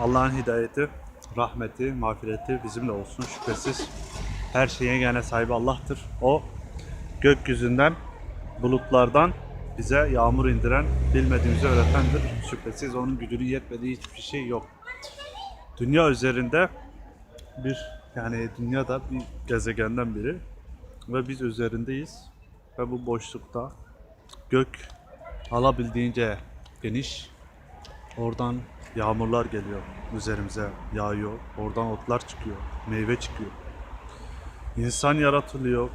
Allah'ın hidayeti, rahmeti, mağfireti bizimle olsun şüphesiz. Her şeyin gene sahibi Allah'tır. O gökyüzünden, bulutlardan bize yağmur indiren, bilmediğimizi öğretendir. Şüphesiz onun gücünün yetmediği hiçbir şey yok. Dünya üzerinde bir yani dünya da bir gezegenden biri ve biz üzerindeyiz ve bu boşlukta gök alabildiğince geniş oradan yağmurlar geliyor üzerimize yağıyor. Oradan otlar çıkıyor meyve çıkıyor. İnsan yaratılıyor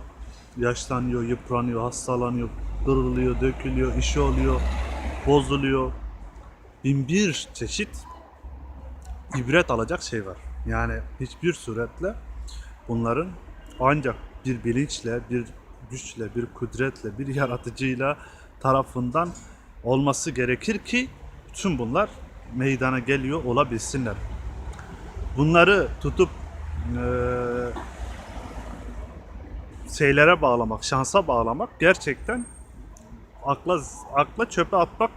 yaşlanıyor yıpranıyor hastalanıyor kırılıyor dökülüyor işi oluyor bozuluyor. Bin bir çeşit ibret alacak şey var. Yani hiçbir suretle bunların ancak bir bilinçle, bir güçle, bir kudretle, bir yaratıcıyla tarafından olması gerekir ki tüm bunlar meydana geliyor olabilsinler. Bunları tutup eee, şeylere bağlamak, şansa bağlamak gerçekten akla akla çöpe atmak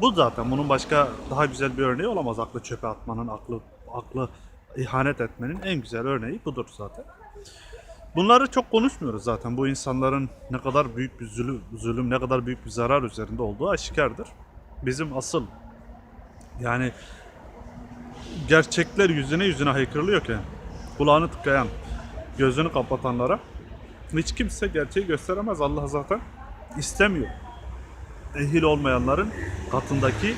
bu zaten. Bunun başka daha güzel bir örneği olamaz. Aklı çöpe atmanın, aklı aklı ihanet etmenin en güzel örneği budur zaten. Bunları çok konuşmuyoruz zaten. Bu insanların ne kadar büyük bir zulüm, zulüm, ne kadar büyük bir zarar üzerinde olduğu aşikardır. Bizim asıl yani gerçekler yüzüne yüzüne haykırılıyorken kulağını tıkayan, gözünü kapatanlara hiç kimse gerçeği gösteremez. Allah zaten istemiyor ehil olmayanların katındaki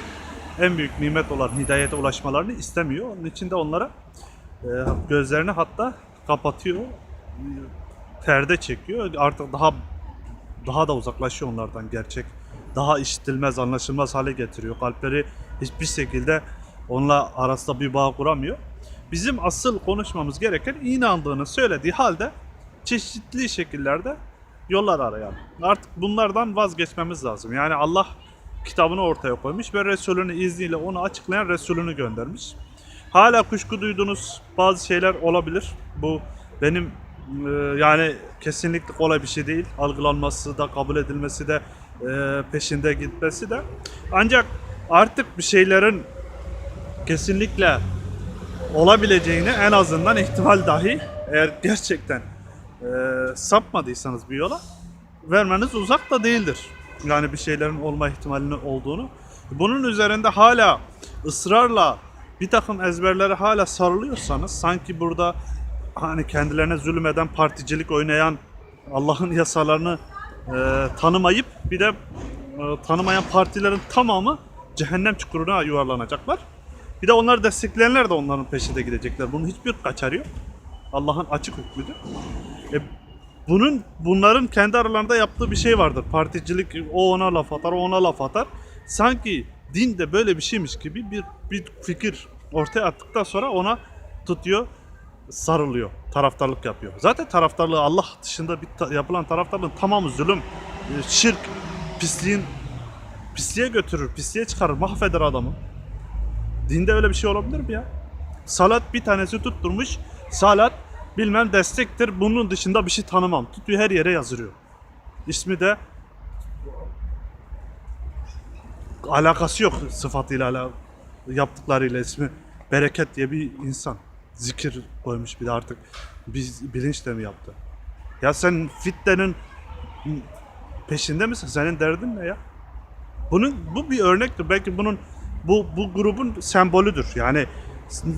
en büyük nimet olan hidayete ulaşmalarını istemiyor. Onun için de onlara e, gözlerini hatta kapatıyor. Perde çekiyor. Artık daha daha da uzaklaşıyor onlardan gerçek. Daha işitilmez, anlaşılmaz hale getiriyor. Kalpleri hiçbir şekilde onunla arasında bir bağ kuramıyor. Bizim asıl konuşmamız gereken inandığını söylediği halde çeşitli şekillerde yollar arayan. Artık bunlardan vazgeçmemiz lazım. Yani Allah kitabını ortaya koymuş ve Resulünün izniyle onu açıklayan Resulünü göndermiş. Hala kuşku duyduğunuz bazı şeyler olabilir. Bu benim e, yani kesinlikle kolay bir şey değil. Algılanması da kabul edilmesi de e, peşinde gitmesi de. Ancak artık bir şeylerin kesinlikle olabileceğini en azından ihtimal dahi eğer gerçekten e, sapmadıysanız bir yola vermeniz uzak da değildir. Yani bir şeylerin olma ihtimalinin olduğunu. Bunun üzerinde hala ısrarla bir takım ezberlere hala sarılıyorsanız sanki burada hani kendilerine zulmeden particilik oynayan Allah'ın yasalarını e, tanımayıp bir de e, tanımayan partilerin tamamı cehennem çukuruna yuvarlanacaklar. Bir de onları destekleyenler de onların peşinde gidecekler. Bunun hiçbir kaçarı yok. Allah'ın açık hükmüdür. E, bunun bunların kendi aralarında yaptığı bir şey vardır. Particilik o ona laf atar, o ona laf atar. Sanki din de böyle bir şeymiş gibi bir bir fikir ortaya attıktan sonra ona tutuyor, sarılıyor, taraftarlık yapıyor. Zaten taraftarlığı Allah dışında bir ta- yapılan taraftarlığın tamamı zulüm, e, şirk, pisliğin pisliğe götürür, pisliğe çıkarır, mahveder adamı. Dinde öyle bir şey olabilir mi ya? Salat bir tanesi tutturmuş. Salat bilmem destektir. Bunun dışında bir şey tanımam. Tutuyor her yere yazılıyor. İsmi de alakası yok sıfatıyla yaptıklarıyla ismi bereket diye bir insan zikir koymuş bir de artık biz bilinçle mi yaptı? Ya sen fitnenin peşinde misin? Senin derdin ne ya? Bunun bu bir örnektir. Belki bunun bu bu grubun sembolüdür. Yani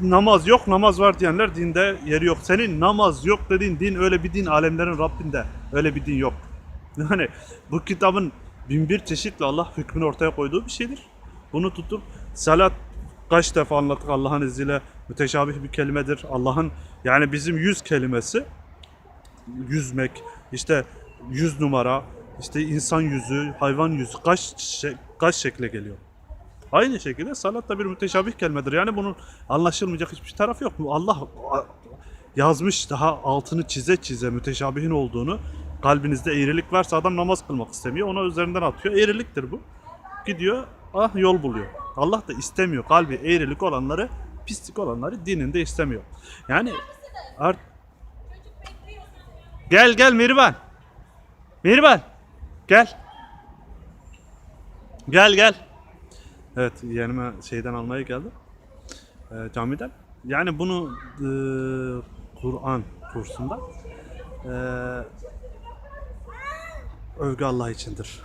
namaz yok, namaz var diyenler dinde yeri yok. Senin namaz yok dediğin din öyle bir din alemlerin Rabbinde. Öyle bir din yok. Yani bu kitabın bin bir çeşitli Allah hükmünü ortaya koyduğu bir şeydir. Bunu tutup salat kaç defa anlattık Allah'ın izniyle müteşabih bir kelimedir. Allah'ın yani bizim yüz kelimesi yüzmek, işte yüz numara, işte insan yüzü, hayvan yüzü kaç kaç şekle geliyor. Aynı şekilde salat da bir müteşabih kelimedir. Yani bunun anlaşılmayacak hiçbir tarafı yok. Allah yazmış daha altını çize çize müteşabihin olduğunu. Kalbinizde eğrilik varsa adam namaz kılmak istemiyor. Ona üzerinden atıyor. Eğriliktir bu. Gidiyor ah yol buluyor. Allah da istemiyor. Kalbi eğrilik olanları, pislik olanları dininde istemiyor. Yani art Gel gel Mirivan. Mirivan. Gel. Gel gel. Evet yeğenime şeyden almaya geldim. e, camiden. Yani bunu e, Kur'an kursunda e, övgü Allah içindir.